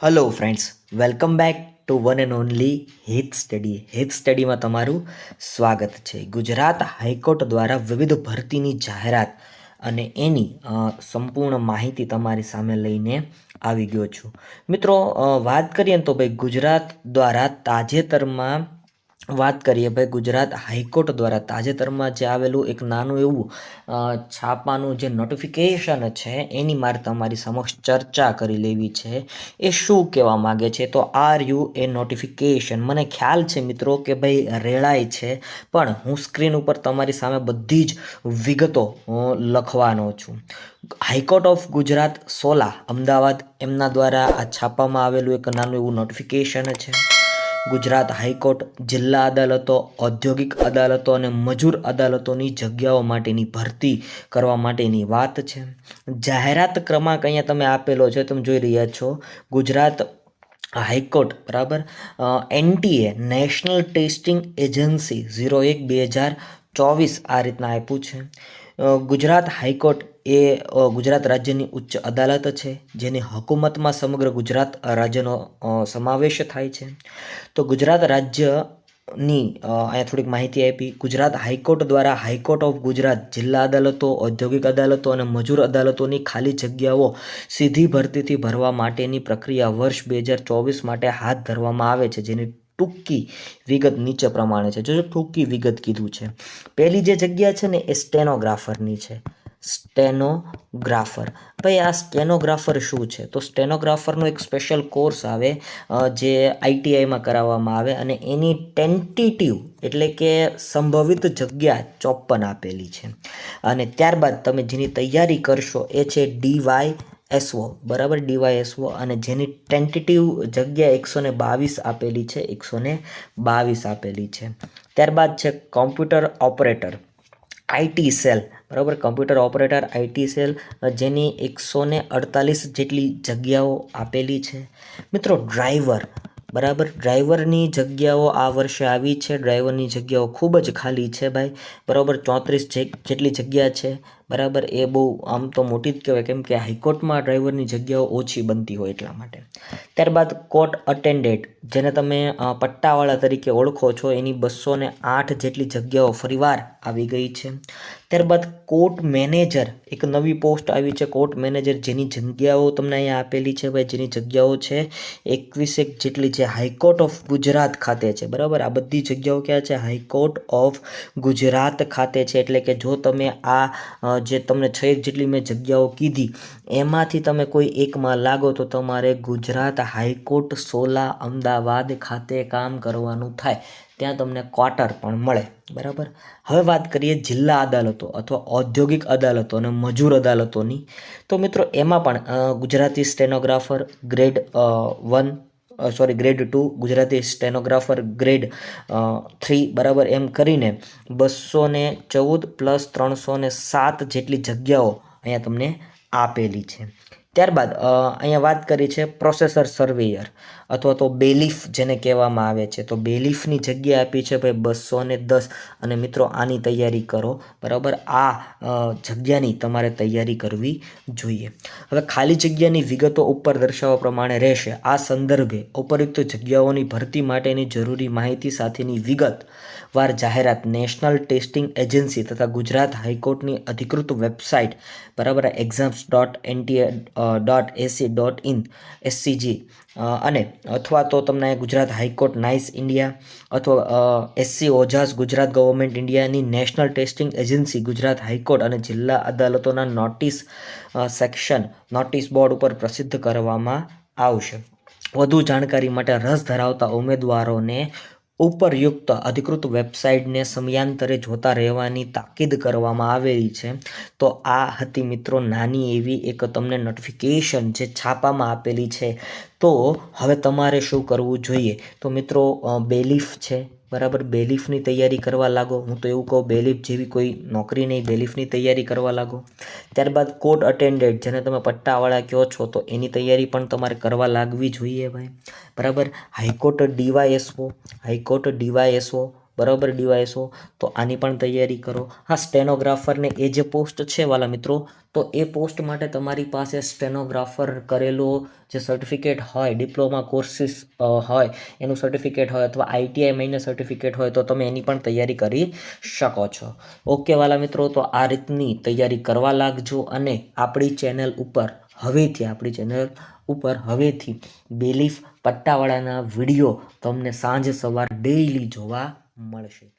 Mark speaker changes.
Speaker 1: Hello friends welcome back to one and only hit study hit સ્ટડીમાં તમારું સ્વાગત છે. Gujarat high court દ્વારા વિવિધ ભરતીની જાહેરાત અને એની સંપૂર્ણ માહિતી તમારી સામે લઈને આવી ગયો છું. મિત્રો વાત કરીએ તો ભાઈ ગુજરાત દ્વારા તાજેતરમાં વાત કરીએ ભાઈ ગુજરાત હાઈકોર્ટ દ્વારા તાજેતરમાં જે આવેલું એક નાનું એવું છાપાનું જે નોટિફિકેશન છે, એની મારે તમારી સમક્ષ ચર્ચા કરી લેવી છે. એ શું કહેવા માગે છે? તો આર યુ એ નોટિફિકેશન મને ખ્યાલ છે મિત્રો કે ભાઈ રેળાય છે, પણ હું સ્ક્રીન ઉપર તમારી સામે બધી જ વિગતો લખવાનો છું. High court of Gujarat Sola, Ahmedabad, એમના દ્વારા આ છાપામાં આવેલું એક નાનું એવું નોટિફિકેશન છે. ગુજરાત હાઈકોર્ટ જિલ્લા અદાલતો, ઔદ્યોગિક અદાલતો અને મજૂર અદાલતોની જગ્યાઓ માટેની ભરતી કરવા માટેની વાત છે. જાહેરાત ક્રમાંક અહીંયા તમે આપેલો છે, તમે જોઈ રહ્યા છો. ગુજરાત હાઈકોર્ટ, બરાબર? NTA, national testing agency, zero એક, બે હજાર ચોવીસ આ રીતના આપ્યું છે. ગુજરાત હાઈકોર્ટ એ ગુજરાત રાજ્યની ઉચ્ચ અદાલત છે, જેની હકુમતમાં સમગ્ર ગુજરાત રાજ્યનો સમાવેશ થાય છે. તો ગુજરાત રાજ્યની અહીંયા થોડીક માહિતી આપી. ગુજરાત હાઈકોર્ટ દ્વારા હાઈકોર્ટ ઓફ ગુજરાત જિલ્લા અદાલતો, ઔદ્યોગિક અદાલતો અને મજૂર અદાલતોની ખાલી જગ્યાઓ સીધી ભરતીથી ભરવા માટેની પ્રક્રિયા વર્ષ બે હજાર ચોવીસ માટે હાથ ધરવામાં આવે છે, જેની ટૂંકી વિગત નીચે પ્રમાણે છે. જો ટૂંકી વિગત કીધું છે. પહેલી જે જગ્યા છે ને એ સ્ટેનોગ્રાફરની છે. સ્ટેનોગ્રાફર. ભાઈ આ સ્ટેનોગ્રાફર શું છે? તો સ્ટેનોગ્રાફરનો એક સ્પેશિયલ કોર્સ આવે જે આઈટીઆઈમાં કરાવવામાં આવે અને એની ટેન્ટેટિવ એટલે કે સંભવિત જગ્યા ચોપન આપેલી છે. અને ત્યારબાદ તમે જેની તૈયારી કરશો એ છે ડીવાય એસઓ, બરાબર? ડીવાય એસઓ અને જેની ટેન્ટેટિવ જગ્યા એકસો ને બાવીસ આપેલી છે એકસો ને બાવીસ આપેલી છે. ત્યારબાદ છે કોમ્પ્યુટર ઓપરેટર આઈટી સેલ, બરાબર? કમ્પ્યુટર ઓપરેટર આઈટી સેલ, જેની એકસો ને અડતાલીસ જેટલી જગ્યાઓ આપેલી છે. મિત્રો, ડ્રાઈવર, બરાબર? ડ્રાઈવરની જગ્યાઓ આ વર્ષે આવી છે. ડ્રાઈવરની જગ્યાઓ ખૂબ જ ખાલી છે ભાઈ. બરાબર? ચોત્રીસ જેટલી જગ્યા છે. બરાબર? એ બહુ આમ તો મોટી જ કહેવાય. કેમ કે હાઈકોર્ટમાં ડ્રાઈવરની જગ્યાઓ ઓછી બનતી હોય એટલા માટે. ત્યારબાદ કોર્ટ અટેન્ડેડ જેને તમે પટ્ટાવાળા તરીકે ઓળખો છો, એની બસો ને આઠ જેટલી જગ્યાઓ ફરીવાર આવી ગઈ છે. ત્યારબાદ કોર્ટ મેનેજર, એક નવી પોસ્ટ આવી છે. કોર્ટ મેનેજર જેની જગ્યાઓ તમને અહીંયા આપેલી છે ભાઈ, જેની જગ્યાઓ છે એકવીસેક જેટલી છે. હાઈકોર્ટ ઓફ ગુજરાત ખાતે છે. બરાબર? આ બધી જગ્યાઓ ક્યાં છે? હાઈકોર્ટ ઓફ ગુજરાત ખાતે છે. એટલે કે જો તમે આ જે તમને છ એક જેટલી મેં જગ્યાઓ કીધી, એમાંથી તમે કોઈ એકમાં લાગો તો તમારે ગુજરાત હાઈકોર્ટ સોલા અમદાવાદ ખાતે કામ કરવાનું થાય. ત્યાં તમને ક્વાર્ટર પણ મળે. બરાબર? હવે વાત કરીએ જિલ્લા અદાલતો અથવા ઔદ્યોગિક અદાલતો અને મજૂર અદાલતોની. તો મિત્રો, એમાં પણ Gujarati stenographer grade one sorry grade two Gujarati stenographer grade three બરાબર એમ કરીને બસો ને ચૌદ પ્લસ ત્રણસો ને સાત જેટલી જગ્યાઓ અહીંયા તમને આપેલી છે. ત્યારબાદ અહીંયા વાત કરી છે પ્રોસેસર સર્વેયર અથવા તો બેલીફ જેને કહેવામાં આવે છે. તો બેલીફની જગ્યા આપી છે ભાઈ બસો ને દસ. અને મિત્રો, આની તૈયારી કરો. બરાબર? આ જગ્યાની તમારે તૈયારી કરવી જોઈએ. હવે ખાલી જગ્યાની વિગતો ઉપર દર્શાવવા પ્રમાણે રહેશે. આ સંદર્ભે ઉપયુક્ત જગ્યાઓની ભરતી માટેની જરૂરી માહિતી સાથેની વિગત વાર જાહેરાત નેશનલ ટેસ્ટિંગ એજન્સી તથા ગુજરાત હાઈકોર્ટની અધિકૃત વેબસાઇટ, બરાબર? Exams dot NTA dot AC dot in SCG અને અથવા તો તમને Gujarat high court, nice India અથવા એસસી ઓજાસ ગુજરાત ગવર્મેન્ટ ઇન્ડિયાની national testing agency, Gujarat high court અને જિલ્લા અદાલતોના નોટિસ સેક્શન, નોટિસ બોર્ડ ઉપર પ્રસિદ્ધ કરવામાં આવશે. વધુ જાણકારી માટે રસ ધરાવતા ઉમેદવારોને ઉપરયુક્ત અધિકૃત વેબસાઇટને સમયાંતરે જોતા રહેવાની તાકીદ કરવામાં આવેલી છે. તો આ હતી મિત્રો નાની એવી એક તમને નોટિફિકેશન જે છાપામાં આપેલી છે. તો હવે તમારે શું કરવું જોઈએ? તો મિત્રો બેલીફ છે. બરાબર બેલીફની તૈયારી કરવા લાગો? હું તો એવું કહું, બેલીફ જેવી કોઈ નોકરી નહીં, બેલીફની તૈયારી કરવા લાગો. ત્યારબાદ કોર્ટ અટેન્ડેડ જેને તમે પટ્ટાવાળા કહો છો, તો એની તૈયારી પણ તમારે કરવા લાગવી જોઈએ ભાઈ. બરાબર? હાઈકોર્ટ ડીવાયએસઓ હાઈકોર્ટ ડીવાયએસઓ બરાબર ડીવાયસો તો આની પણ તૈયારી કરો. હા, સ્ટેનોગ્રાફરને એ જે પોસ્ટ છે વાલા મિત્રો, તો એ પોસ્ટ માટે તમારી પાસે સ્ટેનોગ્રાફર કરેલો જે સર્ટિફિકેટ હોય, ડિપ્લોમા કોર્સિસ હોય, એનું સર્ટિફિકેટ હોય અથવા આઈટીઆઈ મહિને સર્ટિફિકેટ હોય, તો તમે એની પણ તૈયારી કરી શકો છો. ઓકે વાલા મિત્રો, તો આ રીતની તૈયારી કરવા લાગજો અને આપણી ચેનલ ઉપર, હવેથી આપણી ચેનલ ઉપર હવેથી બેલીફ પટ્ટાવાળાના વીડિયો તમને સાંજ સવાર ડેઈલી જોવા મળશે.